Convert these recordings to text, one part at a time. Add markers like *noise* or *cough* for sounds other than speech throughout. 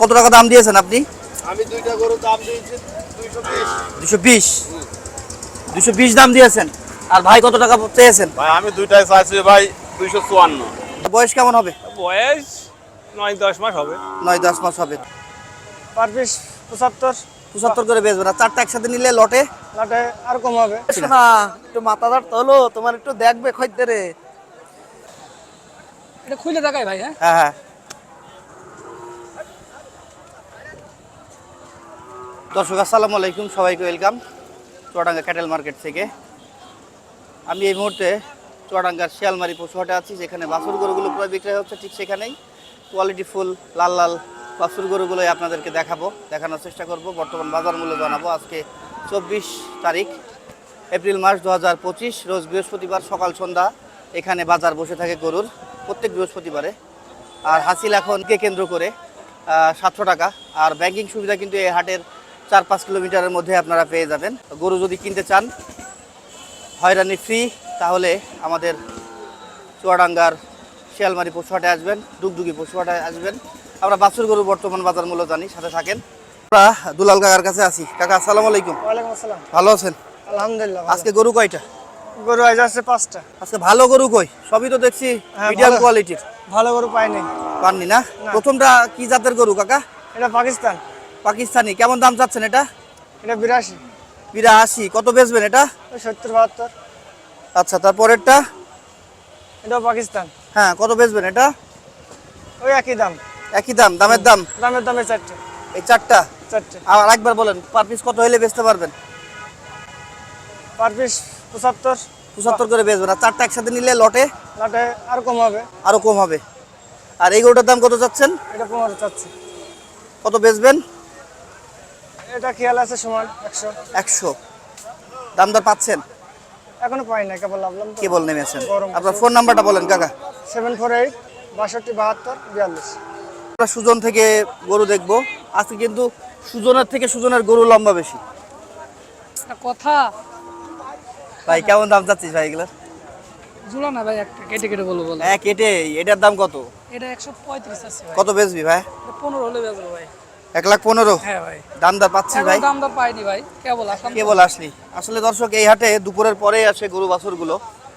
কত টাকা দাম দিয়েছেন আপনি? আমি দুইটা গরু দাম দিয়েছি দুশো বিশ। দুশো বিশ? দাম দিয়েছেন। আর ভাই কত টাকা চেয়েছেন ভাই আমি দুইটাই চাইছি ভাই দুইশো চুয়ান্ন। বয়স কেমন হবে? বয়স নয় দশ মাস হবে। নয় দশ মাস হবে। পার পিস পঁচাত্তর। পঁচাত্তর করে বেচবেন। আর চারটা একসাথে নিলে লটে? লাটে আর কম হবে। শোনা একটু মাথা মাথাদার তোলো তোমার একটু দেখবে খদ্দেরে এটা খুলে দেখাই ভাই হ্যাঁ হ্যাঁ। দর্শক, আসসালামু আলাইকুম, সবাইকে ওয়েলকাম চুয়াডাঙ্গা ক্যাটেল মার্কেট থেকে। আমি এই মুহূর্তে চুয়াডাঙ্গার শিয়ালমারি পশুহাটে আছি, যেখানে বাছুর গরুগুলো প্রায় বিক্রয় হচ্ছে ঠিক সেখানেই। কোয়ালিটি ফুল, লাল লাল বাছুর গরুগুলোই আপনাদেরকে দেখাবো, দেখানোর চেষ্টা করব। বর্তমান বাজার মূল্য জানাব আজকে চব্বিশ তারিখ, এপ্রিল মাস দু হাজার পঁচিশ, রোজ বৃহস্পতিবার সকাল সন্ধ্যা এখানে বাজার বসে থাকে গরুর, প্রত্যেক বৃহস্পতিবারে। আর হাসিল এখনকে কেন্দ্র করে সাতশো টাকা। আর ব্যাংকিং সুবিধা কিন্তু এই হাটের চার পাঁচ কিলোমিটারের মধ্যে আপনারা পেয়ে যাবেন। গরু যদি কিনতে চান হয়রানি ফ্রি তাহলে আমাদের চুয়াডাঙ্গার শিয়ালমারি পশুহাটে আসবেন ডুগডুগি পশুহাটে আসবেন। আমরা বাছুর গরু বর্তমান বাজার মূল্য জানি সাথে থাকেন। আমরা দুলাল কাকার কাছে আছি। কাকা আসসালামু আলাইকুম। আসসালাম। ভালো আছেন? আলহামদুলিল্লাহ আজকে গরু কয়টা? গরু আজ আছে পাঁচটা। আজকে ভালো গরু কই? সবই তো দেখছি হ্যাঁ, মিডিয়াম কোয়ালিটির ভালো গরু পাইনি। পাননি না। প্রথমটা কি জাতের গরু কাকা? এটা পাকিস্তান। পাকিস্তানি কেমন দাম চাচ্ছেন এটা? এটা বিরাশি। বিরাশি কত বেচবেন এটা? সত্তর বাহাত্তর। আচ্ছা তারপরেরটা? এটাও পাকিস্তান। হ্যাঁ কত বেচবেন এটা? ওই একই দাম। একই দাম দামের দাম? দামের দামে চারটে। এই চারটা? চারটে। আর একবার বলেন পার পিস কত হলে বেচতে পারবেন? পার পিস পঁচাত্তর। পঁচাত্তর করে বেচবেন। আর চারটা একসাথে নিলে লটে? লটে আর কম হবে। আরও কম হবে। আর এই গরুটার দাম কত চাচ্ছেন? এটা পনেরো চাচ্ছি। কত বেচবেন? এটা খেয়াল আছে সমান? একশো। একশো। দাম দর পাচ্ছেন? এখনও পাই না কেবল লাভলাম তো। কেবল নেমেছেন। আপনার ফোন নাম্বারটা বলেন কাকা। সেভেন ফোর এইট বাষট্টি বাহাত্তর বিয়াল্লিশ। আমরা সুজন থেকে গরু দেখব। আজকে কিন্তু সুজনের থেকে সুজনের গরু লম্বা বেশি। কথা। ভাই কেমন দাম চাচ্ছিস ভাই এগুলো জুড়ো না ভাই একটা কেটে কেটে বলব বলো। হ্যাঁ কেটে। এটার দাম কত? এটা একশো পঁয়ত্রিশ আছে ভাই। কত বেচবি ভাই? পনেরো হলে বেচবো ভাই। এক লাখ পনেরো। হ্যাঁ ভাই। দাম দর পাচ্ছি ভাই। দাম দর পাইনি ভাই। কেবল আসলাম। কেবল আসলি? আসলে দর্শক এই হাটে দুপুরের পরে আসে গরু বাছুরগুলো।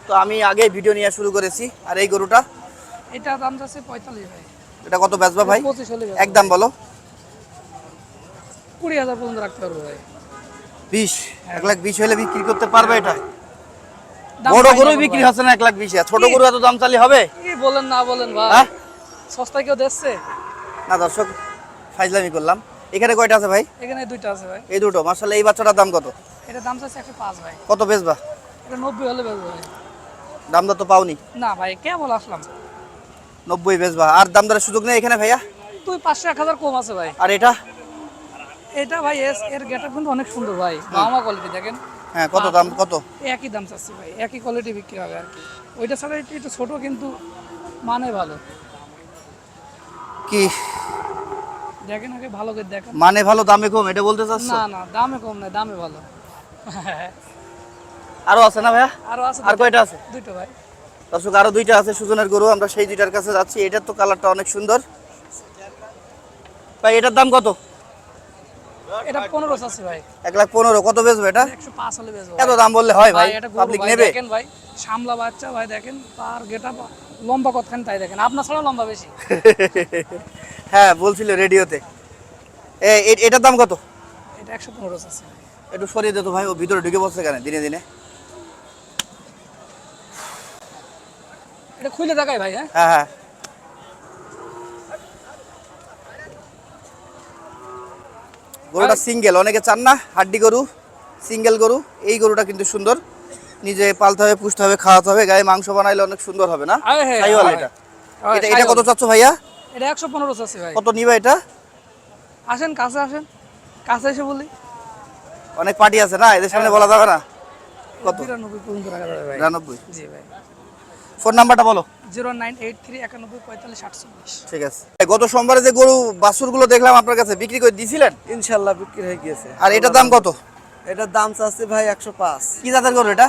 তো আমি আগে ভিডিও নিয়ে শুরু করেছি। আর এই গরুটা? এটা দাম যাচ্ছে পঁয়তাল্লিশ ভাই। এটা কত বেচবা ভাই? পঁচিশ হলে। একদম বলো। কুড়ি হাজার পর্যন্ত রাখতে পারব ভাই। বিশ? এক লাখ বিশ হলে বিক্রি করতে পারবে এটা? বড় গরু বিক্রি হচ্ছে না এক লাখ বিশ আর ছোট গরু এত দাম চালি হবে? কি বলেন না বলেন ভাই। হ্যাঁ? সস্তা কেউ দেখছে না দর্শক ফাইজলামি করলাম। এখানে কয়টা আছে ভাই? এখানে দুইটা আছে ভাই। এই দুটো। মার্শাল এই বাচ্চাটার দাম কত? এটা দাম চাচ্ছে একশো পাঁচ ভাই। কত বেচবা? এটা নব্বই হলে বেচবো ভাই। দাম দর তো পাওনি। না ভাই কেবল আসলাম। নব্বই বেচবা। আর দাম দরের সুযোগ নেই এখানে ভাইয়া? তুই পাঁচশো এক হাজার কম আছে ভাই। আর এটা? এটা ভাই এস এর গেটআপ কিন্তু অনেক সুন্দর ভাই। মামা কোয়ালিটি দেখেন। হ্যাঁ কত দাম কত? একই দাম চাচ্ছি ভাই। একই কোয়ালিটি বিক্রি হবে আর কি। ওইটা ছাড়া একটু ছোট কিন্তু মানে ভালো। কি? দেখেন আগে ভালো করে দেখেন। মানে ভালো দামে কম এটা বলতে চাচ্ছ? না না দামে কম না দামে ভালো। আরও আছে না ভাইয়া? আরও আছে আর কয়টা আছে? দুটো ভাই। দর্শক আরও দুইটা আছে সুজনের গরু আমরা সেই দুইটার কাছে যাচ্ছি। এটার তো কালারটা অনেক সুন্দর। ভাই এটার দাম কত? এটা পনেরো আছে ভাই। এক লাখ পনেরো কত বেচবে এটা? একশো পাঁচ হলে বেচবো এত দাম বললে হয় ভাই পাবলিক নেবে? দেখেন ভাই সামলা বাচ্চা ভাই দেখেন পার গেটা লম্বা কতখানি তাই দেখেন। আপনার ছাড়া লম্বা বেশি। *laughs* হ্যাঁ বলছিল রেডিওতে। এটার দাম কত? এটা একশো পনেরো আছে একটু সরিয়ে দে তো ভাই ও ভিতরে ঢুকে বসছে কেন দিনে দিনে? এটা খুলে দেখাই ভাই হ্যাঁ? হ্যাঁ হ্যাঁ। গরুটা সিঙ্গেল অনেকে চান না হাড্ডি গরু সিঙ্গেল গরু এই গরুটা কিন্তু সুন্দর। নিজে পালতে হবে পুষতে হবে খাওয়াতে হবে গায়ে মাংস বানাইলে অনেক সুন্দর হবে না? হ্যাঁ, সাইওয়াল এটা। এটা এটা কত। চাচ্ছ ভাইয়া? এটা একশো পনেরো আছে ভাই। কত নিবা এটা? আসেন কাছে আসেন। কাছে এসে বলি। অনেক পার্টি আছে না? এদের সামনে বলা যাবে না? কত? বিরানব্বই পর্যন্ত রাখা যাবে ভাই। নিরানব্বই জি ভাই। ফোন নাম্বারটা বলো। জিরো নাইন এইট থ্রি একানব্বই পঁয়তাল্লিশ আটচল্লিশ ঠিক আছে। গত সোমবারে যে গরু বাছুরগুলো দেখলাম আপনার কাছে বিক্রি করে দিয়েছিলেন ইনশাল্লাহ বিক্রি হয়ে গিয়েছে। আর এটার দাম কত? এটার দাম চাচ্ছি ভাই একশো পাঁচ। কি জাতের গরু এটা?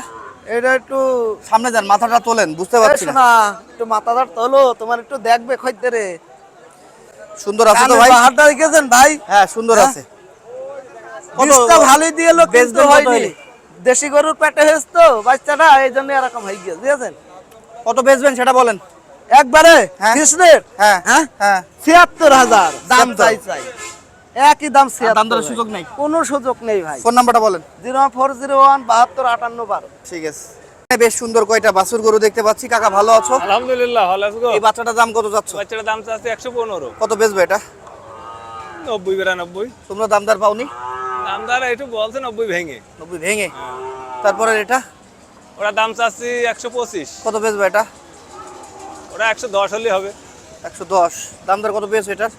এটা একটু সামনে যান মাথাটা তোলেন বুঝতে পারছি না। একটু মাথাদার তোলো তোমার একটু দেখবে খদ্দেরে সুন্দর আছে তো ভাই? হাটটা রেখেছেন ভাই? হ্যাঁ সুন্দর হ্যাঁ? আছে। বীজটা ভালোই দিয়ে লোক কত হয়নি। দেশি গরুর পেটে হয়েছে তো বাচ্চাটা এই জন্য এরকম হয়ে গিয়েছে বুঝেছেন? কত বেচবেন সেটা বলেন। একবারে হ্যাঁ। কৃষ্ণের? হ্যাঁ হ্যাঁ? হ্যাঁ। ছিয়াত্তর হাজার দাম চাই চাই। একই দাম দাম দরের সুযোগ নেই? কোনো সুযোগ নেই ভাই। ফোন নাম্বারটা বলেন। জিরো ফোর জিরো ওয়ান বাহাত্তর আটান্ন বারো। ঠিক আছে। বেশ সুন্দর কয়টা বাছুর গরু দেখতে পাচ্ছি। কাকা ভালো আছো? আলহামদুলিল্লাহ ভালো আছো এই বাচ্চাটার দাম কত যাচ্ছ? বাচ্চাটার দাম চাচ্ছে একশো পনেরো। কত বেচবে এটা? নব্বই বিরানব্বই। তোমরা দামদার পাওনি? দামদার একটু বলছে নব্বই ভেঙে। নব্বই ভেঙে। তারপরে এটা? ওরা দাম চাচ্ছি একশো পঁচিশ। কত বেচবে এটা? ওরা একশো দশ হলেই হবে। একশো দশ। দামদার কত বেচবে এটার?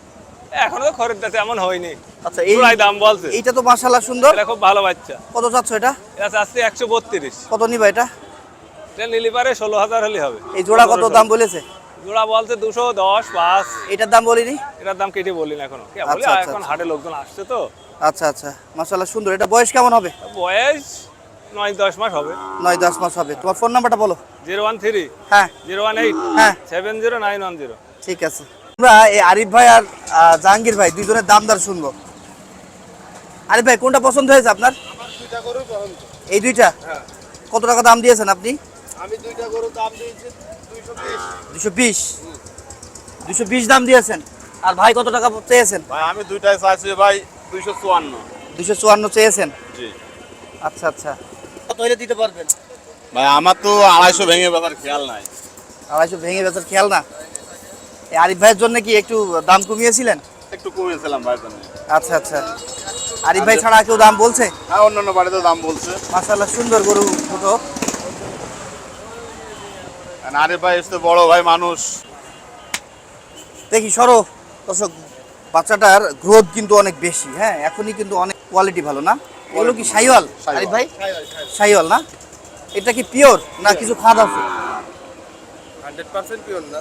এখনও তো খরিদ্দার তেমন হয়নি। আচ্ছা এই দাম বলছে। এইটা তো মাশাল্লাহ সুন্দর। এটা খুব ভালো বাচ্চা। কত চাচ্ছ এটা? এটা চাচ্ছি একশো বত্রিশ। কত নিবা এটা? এটা ষোলো হাজার হলে হবে। এই জোড়া কত দাম বলেছে? জোড়া বলছে দুশো দশ পাঁচ। এটার দাম বলিনি? এটার দাম কেটে বলি না এখনও আচ্ছা, আচ্ছা, এখন আচ্ছা। হাটে লোকজন আসছে তো। আচ্ছা। আচ্ছা মাশাল্লাহ সুন্দর। এটা বয়স কেমন হবে? বয়স নয় দশ মাস হবে। নয় দশ মাস হবে। তোমার ফোন নাম্বারটা বলো। Zero one three. হ্যাঁ। Zero one eight. হ্যাঁ। Seven zero nine one zero. ঠিক আছে। আমরা এই আরিফ ভাই আর জাহাঙ্গীর ভাই দুইজনের দাম দর শুনব। আরিফ ভাই কোনটা পছন্দ হয়েছে আপনার? দুইটা গরু পছন্দ। এই দুইটা? কত টাকা দাম দিয়েছেন আপনি? আমি দুইটা গরু দাম দিয়েছি দুশো বিশ। দুশো বিশ? দাম দিয়েছেন। আর ভাই কত টাকা চেয়েছেন? ভাই আমি দুইটাই চাইছি ভাই দুইশো চুয়ান্ন। দুশো চুয়ান্ন চেয়েছেন? জি। আচ্ছা আচ্ছা। কত হলে দিতে পারবেন? ভাই আমার তো আড়াইশো ভেঙে বেচার খেয়াল নাই। আড়াইশো ভেঙে বেচার খেয়াল না? আরিফ ভাইয়ের জন্য কি একটু দাম কমিয়েছিলেন? একটু কমিয়েছিলাম ভাই জন্য। আচ্ছা আচ্ছা। আরিফ ভাই ছাড়া কেউ দাম বলছে? হ্যাঁ অন্যান্য বাড়িতে দাম বলছে। মাসাল্লাহ সুন্দর গরু দুটো আর আরে ভাই এসে বড় ভাই মানুষ। দেখি সরো। দর্শক বাচ্চাটার গ্রোথ কিন্তু অনেক বেশি হ্যাঁ? এখনই কিন্তু অনেক কোয়ালিটি ভালো না? এগুলো কি সাইওয়াল? আরিফ ভাই? সাইওয়াল না? এটা কি পিওর না কিছু খাদ আছে? হান্ড্রেড পার্সেন্ট পিওর না?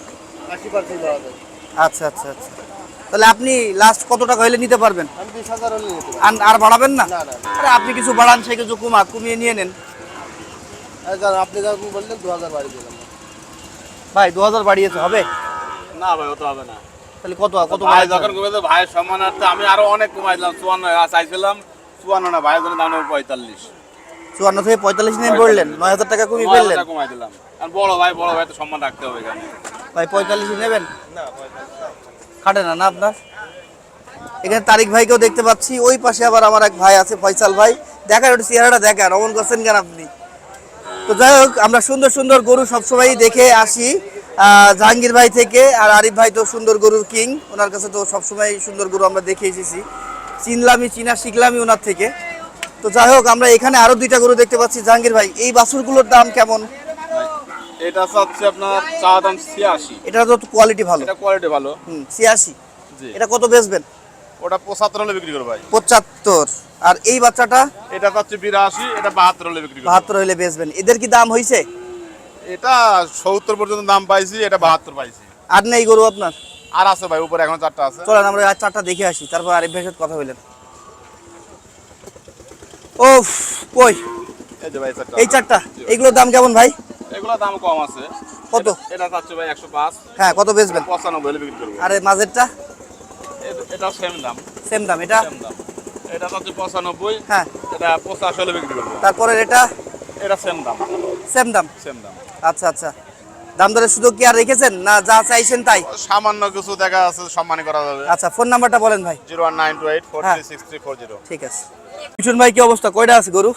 আচ্ছা আচ্ছা আচ্ছা। তাহলে আপনি লাস্ট কত টাকা হলে নিতে পারবেন? আমি হাজার হলে আর- আর বাড়াবেন না? আরে আপনি কিছু বাড়ান সে কিছু কমা কমিয়ে নিয়ে নেন। আপনি যখন বললেন দু হাজার বাড়ি দিলাম। ভাই দু হাজার বাড়িয়েছে হবে? না ভাই অত হবে না। তাহলে কত কত ভাই বাড়াইতে যখন হবে? কমেছে ভাইয়ের সম্মানার্থে আমি আরও অনেক কমাই দিলাম চুয়ান্ন চাইছিলাম চুয়ান্ন না ভাইয়ের জন্য দাম পঁয়তাল্লিশ। চুয়ান্ন থেকে পঁয়তাল্লিশ নিয়ে বললেন নয় হাজার টাকা কমিয়ে ফেললেন। কমাই দিলাম। আর বড় ভাই বড় ভাই তো সম্মান রাখতে হবে এখানে। ভাই পঁয়তাল্লিশ নেবেন? খাটে না না আপনার? এখানে তারিক ভাইকেও দেখতে পাচ্ছি ওই পাশে আবার আমার এক ভাই আছে ফয়সাল ভাই। দেখার ওটা চেহারাটা দেখান অমন করছেন কেন আপনি? তো যাই হোক আমরা সুন্দর সুন্দর গরু সবসময় দেখে আসি। জাহাঙ্গীর ভাই থেকে আর আরিফ ভাই তো সুন্দর গরুর কিং ওনার কাছে তো সবসময় সুন্দর গরু আমরা দেখে এসেছি। চিনলামই চিনা শিখলামই ওনার থেকে। তো যাই হোক আমরা এখানে আরও দুইটা গরু দেখতে পাচ্ছি। জাহাঙ্গীর ভাই এই বাছুরগুলোর দাম কেমন? এটা হচ্ছে আপনার চা দাম ছিয়াশি। এটা তো কোয়ালিটি ভালো। এটা কোয়ালিটি ভালো। হুম ছিয়াশি। জি। এটা কত বেচবেন? ওটা পঁচাত্তর হলে বিক্রি করো ভাই। পঁচাত্তর। আর এই বাচ্চাটা? এটা হচ্ছে বিরাশি এটা বাহাত্তর হলে বিক্রি করো বাহাত্তর হইলে বেচবেন। এদের কি দাম হয়েছে এটা সত্তর পর্যন্ত দাম পাইছি এটা বাহাত্তর পাইছি। আর নেই গরু আপনার? আর আছে ভাই উপরে এখন চারটা আছে। চলেন আমরা আর চারটা দেখে আসি। তারপর আরিফ ভাইয়ের সাথে কথা বললেন ও কই? এই চারটা। এইগুলোর দাম কেমন ভাই? এগুলো দাম কম আছে। কত? এটা- এটা ভাই একশো পাঁচ। হ্যাঁ কত বেচবেন? পঁচানব্বই বিক্রি করব। আর মাঝেরটা? এটা সেম দাম। সেম দাম এটা? সেম দাম। এটা চাচ্ছে পঁচানব্বই। হ্যাঁ। এটা পঁচাশি হলে বিক্রি করব। তারপরে এটা? এটা সেম দাম। সেম দাম? সেম দাম। আচ্ছা আচ্ছা। দাম দরের সুযোগ কি আর রেখেছেন? না যা চাইছেন তাই? সামান্য কিছু দেখা আছে সম্মানী করা যাবে। আচ্ছা ফোন নাম্বারটা বলেন ভাই। Zero one nine two eight four হ্যাঁ। Three six three four zero. ঠিক আছে। মিঠুন ভাই কি অবস্থা? কয়টা আছে গরু?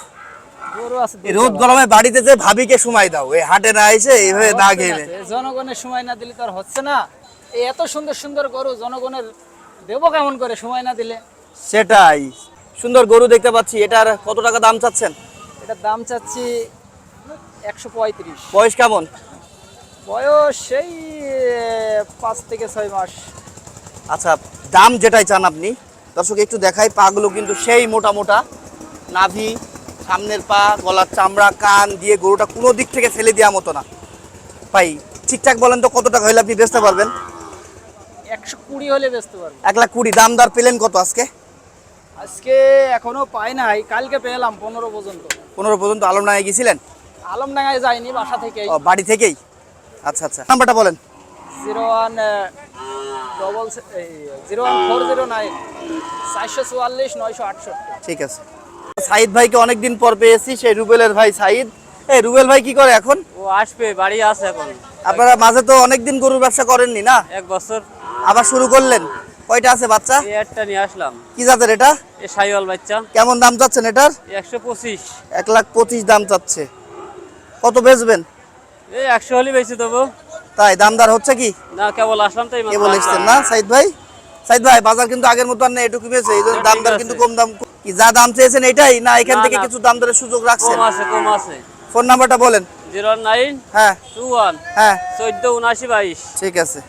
রোদ গরমে বাড়িতে যে ভাবিকে সময় দাও এই হাটে না এসে এইভাবে না খেলে। জনগণের সময় না দিলে তো আর হচ্ছে না। এই এত সুন্দর সুন্দর গরু জনগণের দেবো কেমন করে সময় না দিলে? সেটাই। সুন্দর গরু দেখতে পাচ্ছি এটার কত টাকা দাম চাচ্ছেন? এটার দাম চাচ্ছি একশো পঁয়ত্রিশ। বয়স কেমন? বয়স সেই পাঁচ থেকে ছয় মাস। আচ্ছা দাম যেটাই চান আপনি দর্শক একটু দেখাই পাগুলো কিন্তু সেই মোটা মোটা নাভি সামনের পা গলার চামড়া কান দিয়ে গরুটা কোনো দিক থেকে ফেলে দেওয়া মতো না। ভাই ঠিকঠাক বলেন তো কত টাকা হলে আপনি বেচতে পারবেন? একশো কুড়ি হলে বেচতে পারব। এক লাখ কুড়ি। দাম দর পেলেন কত আজকে? আজকে এখনও পাই নাই কালকে পেলাম পনেরো পর্যন্ত। পনেরো পর্যন্ত আলমডাঙ্গায় গেছিলেন আলমডাঙ্গায় যাইনি বাসা থেকে ও বাড়ি থেকেই? আচ্ছা আচ্ছা। নাম্বারটা বলেন। Zero one double zero one four zero nine চারশো চুয়াল্লিশ নয়শো আটষট্টি। ঠিক আছে। সাইদ ভাইকে অনেকদিন পর পেয়েছি সেই রুবেলের ভাই সাইদ। এই রুবেল ভাই কি করে এখন? ও আসবে বাড়ি আছে এখন। আপনারা মাঝে তো অনেকদিন গরুর ব্যবসা করেননি না? এক বছর। আবার শুরু করলেন? কয়টা আছে বাচ্চা? এই একটা নিয়ে আসলাম। কি জাতের এটা? এ সাইওয়াল বাচ্চা। কেমন দাম চাচ্ছেন এটার? একশো পঁচিশ। এক লাখ পঁচিশ দাম চাচ্ছে। কত বেচবেন? এই একশো হলে বেশি দেবো। তাই দামদার হচ্ছে কি? না কেবল আসলাম তাই কে বলেছেন না সাইদ ভাই? সাইদ ভাই বাজার কিন্তু আগের মতো আর নেই এটুকু বেশি এই দামদার কিন্তু কম দাম কি যা দাম চেয়েছেন এটাই? না এখান থেকে কিছু দাম দরের সুযোগ রাখছেন? কম আছে কম আছে। ফোন নাম্বারটা বলেন। জিরো নাইন হ্যাঁ। টু ওয়ান হ্যাঁ। চোদ্দ উনআশি বাইশ। ঠিক আছে।